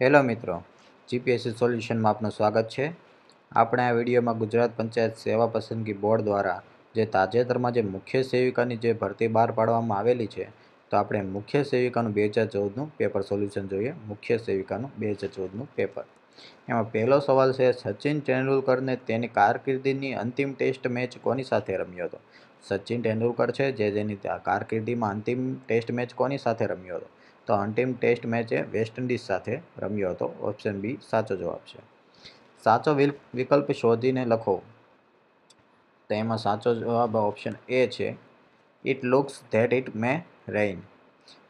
Hello મિત્રો, GPSC સોલ્યુશનમાં આપનું સ્વાગત છે. આપણે આ વિડીયોમાં ગુજરાત પંચાયત સેવા પસંદગી બોર્ડ દ્વારા જે તાજેતરમાં જે મુખ્ય સેવિકાની જે ભરતી બહાર પાડવામાં આવેલી છે, તો આપણે મુખ્ય સેવિકાનું બે હજાર ચૌદનું પેપર સોલ્યુશન જોઈએ. મુખ્ય સેવિકાનું બે હજાર ચૌદનું પેપર. એમાં પહેલો સવાલ છે, સચિન તેંડુલકરને તેની કારકિર્દીની અંતિમ ટેસ્ટ મેચ કોની સાથે રમ્યો હતો? સચિન તેંડુલકર છે, જે જેની કારકિર્દીમાં અંતિમ ટેસ્ટ મેચ કોની સાથે રમ્યો હતો? તો અંતિમ ટેસ્ટ મેચ વેસ્ટ ઇન્ડિઝ સાથે રમ્યો હતો. ઓપ્શન બી સાચો જવાબ છે. સાચો વિકલ્પ શોધીને લખો. તો એમાં સાચો જવાબ ઓપ્શન એ છે it looks that it may rain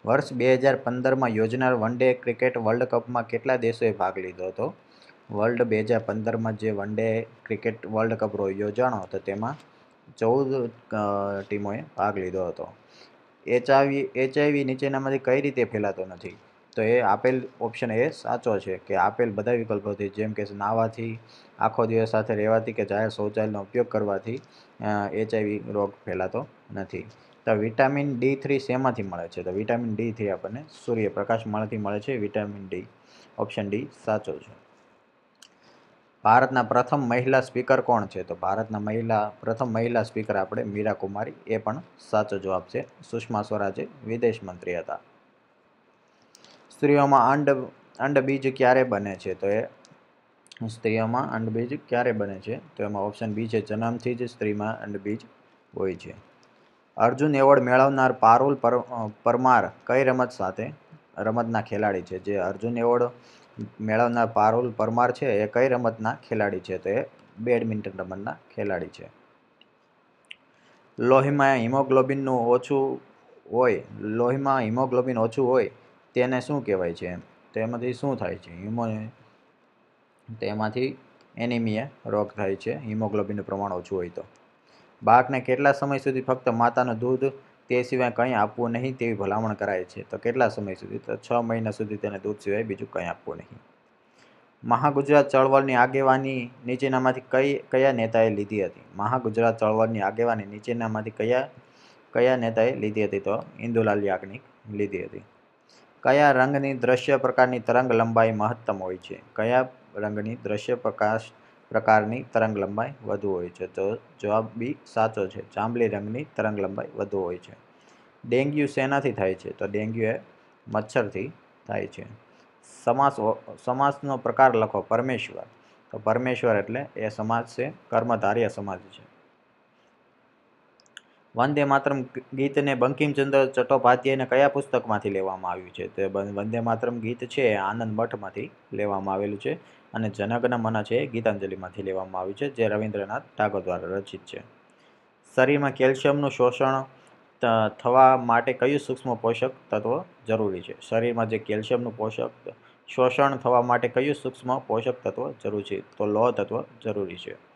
વર્ષ બે હજાર પંદરમાં યોજનાર વન ડે ક્રિકેટ વર્લ્ડ કપમાં કેટલા દેશોએ ભાગ લીધો હતો? વર્લ્ડ બે હજાર પંદરમાં જે one day cricket world cup યોજાણો હતો તેમાં ચૌદ ટીમોએ ભાગ લીધો હતો. એચઆઈવી એચઆઈવી નીચેનામાંથી કઈ રીતે ફેલાતો નથી? તો એ આપેલ ઓપ્શન એ સાચો છે કે આપેલ બધા વિકલ્પોથી, જેમ કે નાહવાથી આખો દિવસ સાથે રહેવાથી કે જાહેર શૌચાલયનો ઉપયોગ કરવાથી એચઆઈવી રોગ ફેલાતો નથી. તો વિટામિન ડી થ્રી શેમાંથી મળે છે? તો વિટામિન ડી થ્રી આપણને સૂર્યપ્રકાશ મળતી મળે છે, વિટામિન ડી. ઓપ્શન ડી સાચો છે. ભારતના પ્રથમ મહિલા સ્પીકર કોણ છે? તો ભારતના મહિલા, પ્રથમ મહિલા સ્પીકર આપણે મીરા કુમારી, એ પણ સાચો જવાબ છે. સુષ્મા સ્વરાજે વિદેશ મંત્રી હતા. સ્ત્રીઓમાં અંડ અંડબીજ ક્યારે બને છે? તો એ સ્ત્રીઓમાં અંડબીજ ક્યારે બને છે? તો એમાં ઓપ્શન બી છે, જન્મથી જ સ્ત્રીમાં અંડબીજ હોય છે. અર્જુન એવોર્ડ મેળવનાર પારુલ પરમાર કઈ રમત સાથે રમતના ખેલાડી છે. જે અર્જુન એવોર્ડ મેળવનાર પારુલ પરમાર છે, એ કઈ રમતના ખેલાડી છે તો એ બેડમિન્ટન રમતના ખેલાડી છે. લોહીમાં હિમોગ્લોબિનનું ઓછું હોય, લોહીમાં હિમોગ્લોબિન ઓછું હોય, તેને શું કહેવાય છે તો એમાંથી શું થાય છે? હિમો તેમાંથી એનિમિયા રોગ થાય છે, હિમોગ્લોબિનનું પ્રમાણ ઓછું હોય તો. બાળકને કેટલા સમય સુધી ફક્ત માતાનું દૂધ તે સિવાય કંઈ આપવું નહીં તેવી ભલામણ કરાય છે. તો કેટલા સમય સુધી? તો છ મહિના સુધી તેને દૂધ સિવાય બીજું કંઈ આપવું નહીં. મહાગુજરાત ચળવળની આગેવાની નીચેનામાંથી કઈ, કયા નેતાએ લીધી હતી? મહાગુજરાત ચળવળની આગેવાની નીચેનામાંથી કયા કયા નેતાએ લીધી હતી? તો ઇન્દુલાલ યાજ્ઞિક લીધી હતી. કયા રંગની દ્રશ્ય પ્રકારની તરંગ લંબાઈ મહત્તમ હોય છે? કયા રંગની દ્રશ્ય પ્રકાશ પ્રકારની તરંગ લંબાઈ વધુ હોય છે. તો જવાબ બી સાચો છે. જાંબલી રંગની તરંગ લંબાઈ વધુ હોય છે. ડેન્ગ્યુ શેનાથી થાય છે? તો ડેન્ગ્યુ એ મચ્છરથી થાય છે. સમાસ સમાસનો પ્રકાર લખો. પરમેશ્વર. તો પરમેશ્વર એટલે એ સમાજ છે, કર્મધાર્ય સમાજ છે. વંદે માતરમ ગીતને બંકિમચંદ્ર ચટ્ટોપાધ્યાયને કયા પુસ્તકમાંથી લેવામાં આવ્યું છે? તે વંદે માતરમ ગીત છે આનંદ મઠમાંથી લેવામાં આવેલું છે અને જનગણ મન છે ગીતાંજલિમાંથી લેવામાં આવ્યું છે, જે રવિન્દ્રનાથ ટાગોર દ્વારા રચિત છે. શરીરમાં કેલ્શિયમનું શોષણ થવા માટે કયું સૂક્ષ્મ પોષક તત્વ જરૂરી છે? શરીરમાં જે કેલ્શિયમનું પોષક શોષણ થવા માટે કયું સૂક્ષ્મ પોષક તત્વ જરૂરી છે? તો લોહ તત્વ જરૂરી છે.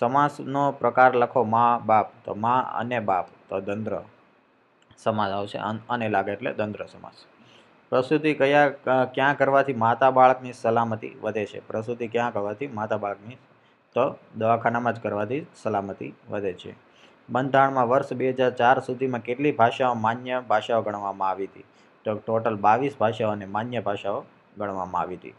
સમાસનો પ્રકાર લખો મા, બાપ, તો મા અને બાપ, તો દંદ્ર સમાસ આવશે, અને લાગે એટલે દંદ્ર સમાસ પ્રસૂતિ કયા ક્યાં કરવાથી માતા બાળકની સલામતી વધે છે? પ્રસૂતિ ક્યાં કરવાથી માતા બાળકની, તો દવાખાનામાં જ કરવાથી સલામતી વધે છે. બંધારણમાં વર્ષ બે હજાર ચાર સુધીમાં કેટલી ભાષાઓ માન્ય ભાષાઓ ગણવામાં આવી હતી? તો ટોટલ બાવીસ ભાષાઓ અને માન્ય ભાષાઓ ગણવામાં આવી હતી.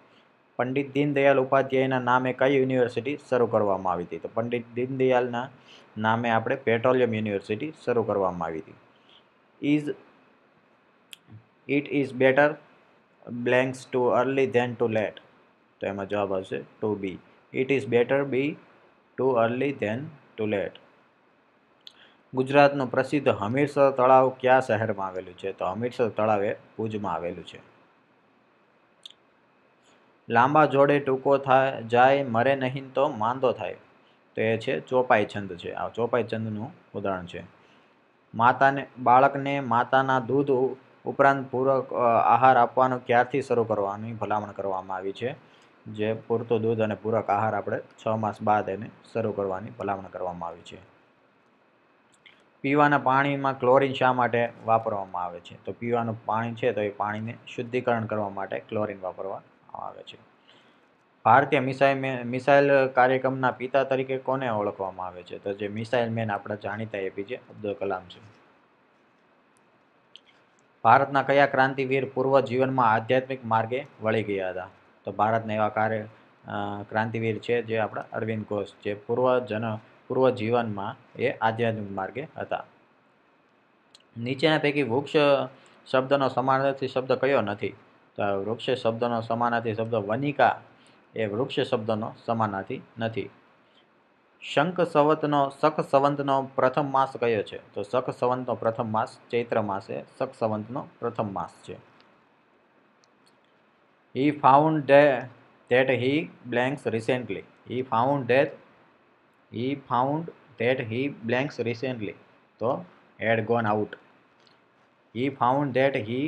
પંડિત દીનદયાલ ઉપાધ્યાયના નામે કઈ યુનિવર્સિટી શરૂ કરવામાં આવી હતી? તો પંડિત દીનદયાલના નામે આપણે પેટ્રોલિયમ યુનિવર્સિટી શરૂ કરવામાં આવી હતી. Is it is better, blanks too early than too late. તો એમાં જવાબ આવશે to be. It is better be too early than too late. ગુજરાતનું પ્રસિદ્ધ હમીરસર તળાવ કયા શહેરમાં આવેલું છે? તો હમીરસર તળાવ એ ભુજમાં આવેલું છે. લાંબા જોડે ટૂંકો થાય, જાય, મરે નહીં તો માંદો થાય. તો એ છે ચોપાઈ છંદ છે. આ ચોપાઈ છંદનું ઉદાહરણ છે. માતાને, બાળકને માતાના દૂધ ઉપરાંત પૂરક આહાર આપવાનો ક્યારથી શરૂ કરવાની? ભલામણ કરવામાં આવી છે. જે પૂરતું દૂધ અને પૂરક આહાર આપણે છ માસ બાદ એને શરૂ કરવાની ભલામણ કરવામાં આવી છે. પીવાના પાણીમાં ક્લોરિન શા માટે વાપરવામાં આવે છે? તો પીવાનું પાણી છે તો એ પાણીને શુદ્ધિકરણ કરવા માટે ક્લોરિન વાપરવામાં આવે છે. ભારતીય મિસાઇલ મિસાઇલ કાર્યક્રમના પિતા તરીકે કોને ઓળખવામાં આવે છે? તો જે મિસાઇલ મેન આપણા જાણીતા એપીજે અબ્દુલ કલામ છે. ભારતના કયા ક્રાંતિવીર પૂર્વ જીવનમાં આધ્યાત્મિક માર્ગે વળી ગયા હતા? તો ભારતના એવા કાર્ય ક્રાંતિવીર છે જે આપણા અરવિંદ ઘોષ જે પૂર્વ જન, પૂર્વ જીવનમાં એ આધ્યાત્મિક માર્ગે હતા. નીચેના પૈકી વૃક્ષ શબ્દનો સમાનાર્થી શબ્દ કયો નથી? તો વૃક્ષ શબ્દનો સમાનાથી શબ્દ વનિકા એ વૃક્ષ શબ્દનો સમાનાથી નથી. શંખ સંવતનો શક સંવંતનો પ્રથમ માસ કયો છે? તો શક સંવંતનો પ્રથમ માસ ચૈત્ર માસે શક સંવંતનો પ્રથમ માસ છે. He found that he blanks recently he found that he found that he blanks recently તો had gone out he found that he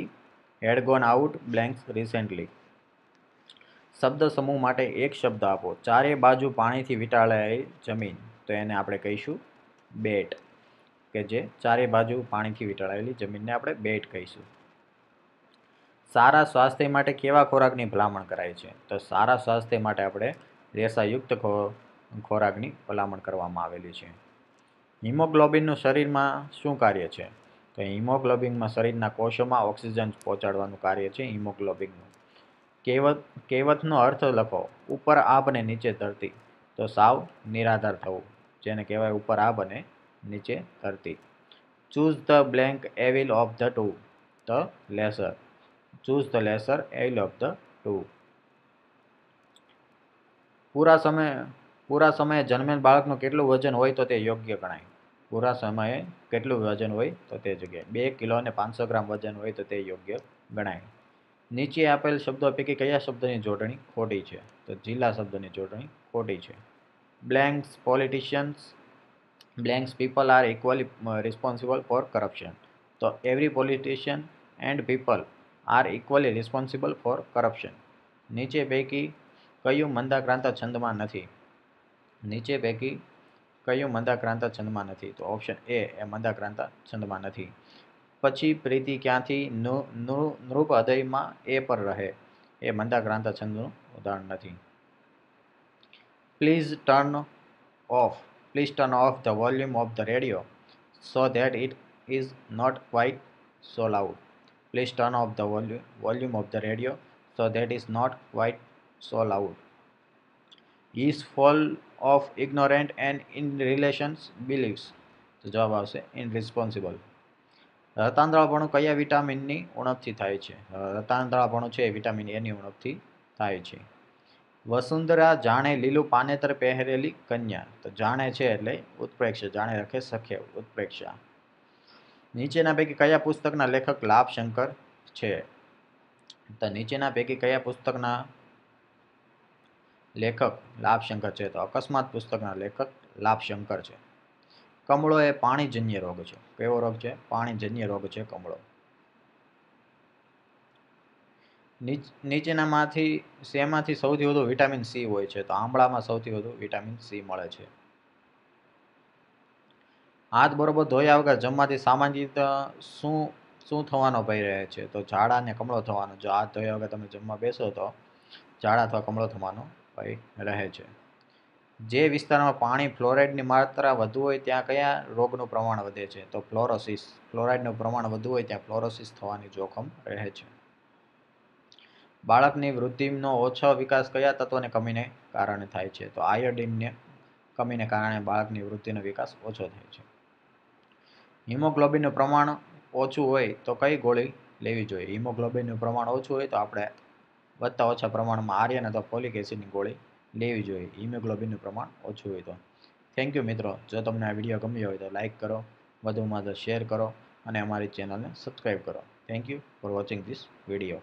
had gone out blanks recently શબ્દ સમૂહ માટે એક શબ્દ આપો. ચારે બાજુ પાણીથી વીંટાળાયેલી જમીન. તો એને આપણે કહીશું બેટ. કે જે ચારે બાજુ પાણીથી વીંટાળાયેલી જમીનને આપણે બેટ કહીશું. સારા સ્વાસ્થ્ય માટે કેવા ખોરાકની ભલામણ કરાય છે? તો સારા સ્વાસ્થ્ય માટે આપણે રેસાયુક્ત ખોરાકની ભલામણ કરવામાં આવેલી છે. હિમોગ્લોબિનનું શરીરમાં શું કાર્ય છે? તો હિમોગ્લોબિનમાં શરીરના કોષોમાં ઓક્સિજન પહોંચાડવાનું કાર્ય છે હિમોગ્લોબિનનું. કહેવત, કહેવતનો અર્થ લખો, ઉપર આબ અને નીચે ધરતી. તો સાવ નિરાધાર થવું, જેને કહેવાય ઉપર આબ અને નીચે ધરતી. Choose the blank evil of the two, the lesser. Choose the lesser evil of the two. પૂરા સમયે પૂરા સમયે જન્મેલ બાળકનું કેટલું વજન હોય તો તે યોગ્ય ગણાય. પૂરા સમયે કેટલું વજન હોય તો તે જગ્યાએ. બે કિલો અને પાંચસો ગ્રામ વજન હોય તો તે યોગ્ય ગણાય. નીચે આપેલ શબ્દો પૈકી કયા શબ્દની જોડણી ખોટી છે? તો જિલ્લા શબ્દની જોડણી ખોટી છે. Blanks politicians blanks people are equally responsible for corruption તો every politician and people are equally responsible for corruption નીચે પૈકી કયું મંદાક્રાંત છંદમાં નથી? નીચે પૈકી કયું મંદાક્રાંતા છંદમાં નથી? તો ઓપ્શન એ એ મંદાક્રાંતા છંદમાં નથી. પછી પ્રીતિ ક્યાંથી નૃપ હૃદયમાં એ પર રહે? એ મંદાક્રાંતા છંદનું ઉદાહરણ નથી. Please turn off please turn off the volume of the radio so that it is not quite so loud please turn off the volume of the radio so that is not quite so loud is full of ignorant and in relations believes તો જવાબ આવશે in responsible રતાંતરાળપણું કયા વિટામિનની ઉણપથી થાય છે? રતાંતરાળપણું છે vitamin એની ઉણપથી થાય છે. વસુંધરા જાણે લીલું પાનેતર પહેરેલી કન્યા. તો જાણે છે એટલે ઉત્પ્રેક્ષ, જાણે રખે સખે ઉત્પ્રેક્ષા. નીચેના પૈકી કયા પુસ્તકના લેખક લાભશંકર છે? તો નીચેના પૈકી કયા પુસ્તકના લેખક લાભશંકર છે તો અકસ્માત પુસ્તકના લેખક લાભશંકર છે. કમળો એ પાણીજન્ય રોગ છે. કેવો રોગ છે? પાણીજન્ય રોગ છે કમળો. નીચેનામાંથી, શેમાંથી સૌથી વધુ વિટામિન સી હોય છે? તો આંબળામાં સૌથી વધુ વિટામિન સી મળે છે. હાથ બરોબર ધોયા વગર જમવાથી સામાન્ય રીતે શું શું થવાનો ભય રહે છે? તો ઝાડા ને કમળો થવાનો. જો હાથ ધોયા વગર તમે જમવા બેસો તો ઝાડા અથવા કમળો થવાનો ભય રહે છે. જે વિસ્તારમાં પાણી ફ્લોરાઇડની માત્રા વધુ હોય ત્યાં કયા રોગનું પ્રમાણ વધે છે? તો ફ્લોરોસિસ. ફ્લોરાઇડનું પ્રમાણ વધુ હોય ત્યાં ફ્લોરોસિસ થવાની જોખમ રહે છે. બાળકની વૃદ્ધિનો ઓછો વિકાસ કયા તત્વને કમીને કારણે થાય છે? તો આયોડિનને કમીને કારણે બાળકની વૃદ્ધિનો વિકાસ ઓછો થાય છે. હિમોગ્લોબિનનું પ્રમાણ ઓછું હોય તો કઈ ગોળી લેવી જોઈએ? હિમોગ્લોબિનનું પ્રમાણ ઓછું હોય તો આપણે વધતા ઓછા પ્રમાણમાં આર્યન અથવા ફોલિક એસિડની ગોળી લેવી જોઈએ. હિમોગ્લોબિનનું પ્રમાણ ઓછું હોય તો. થેન્ક યુ મિત્રો. જો તમને આ વીડિયો ગમ્યો હોય તો લાઇક કરો, વધુમાં તો શેર કરો અને અમારી ચેનલને સબસ્ક્રાઈબ કરો. Thank you for watching this video